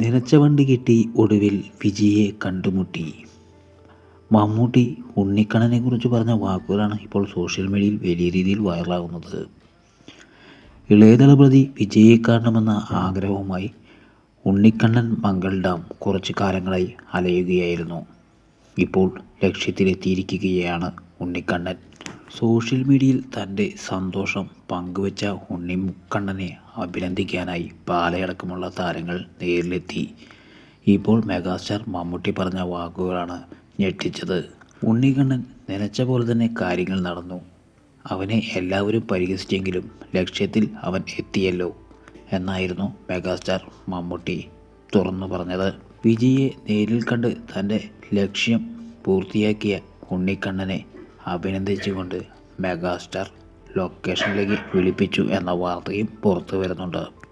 നനച്ച വണ്ടി കിട്ടി ഒടുവിൽ വിജിയെ കണ്ടുമുട്ടി. മമ്മൂട്ടി ഉണ്ണിക്കണ്ണനെ കുറിച്ച് പറഞ്ഞ വാക്കുകളാണ് ഇപ്പോൾ സോഷ്യൽ മീഡിയയിൽ വലിയ രീതിയിൽ വൈറലാകുന്നത്. ഇളയതളപതി വിജയെ കാണണമെന്ന ആഗ്രഹവുമായി ഉണ്ണിക്കണ്ണൻ മംഗൾ ഡാം കുറച്ചു കാലങ്ങളായി അലയുകയായിരുന്നു. ഇപ്പോൾ ലക്ഷ്യത്തിലെത്തിയിരിക്കുകയാണ് ഉണ്ണിക്കണ്ണൻ. സോഷ്യൽ മീഡിയയിൽ തന്റെ സന്തോഷം പങ്കുവച്ച ഉണ്ണിക്കണ്ണനെ അഭിനന്ദിക്കാനായി പാലയടക്കമുള്ള താരങ്ങൾ നേരിലെത്തി. ഇപ്പോൾ മെഗാസ്റ്റാർ മമ്മൂട്ടി പറഞ്ഞ വാക്കുകളാണ് ഞെട്ടിച്ചത്. ഉണ്ണിക്കണ്ണൻ നനച്ച പോലെ തന്നെ കാര്യങ്ങൾ നടന്നു. അവനെ എല്ലാവരും പരിഹസിച്ചെങ്കിലും ലക്ഷ്യത്തിൽ അവൻ എത്തിയല്ലോ എന്നായിരുന്നു മെഗാസ്റ്റാർ മമ്മൂട്ടി തുറന്നു പറഞ്ഞത്. വിജയെ നേരിൽ കണ്ട് തന്റെ ലക്ഷ്യം പൂർത്തിയാക്കിയ ഉണ്ണിക്കണ്ണനെ അഭിനന്ദിച്ചുകൊണ്ട് മെഗാസ്റ്റാർ ലൊക്കേഷനിലേക്ക് വിളിപ്പിച്ചു എന്ന വാർത്തയും പുറത്തു വരുന്നുണ്ട്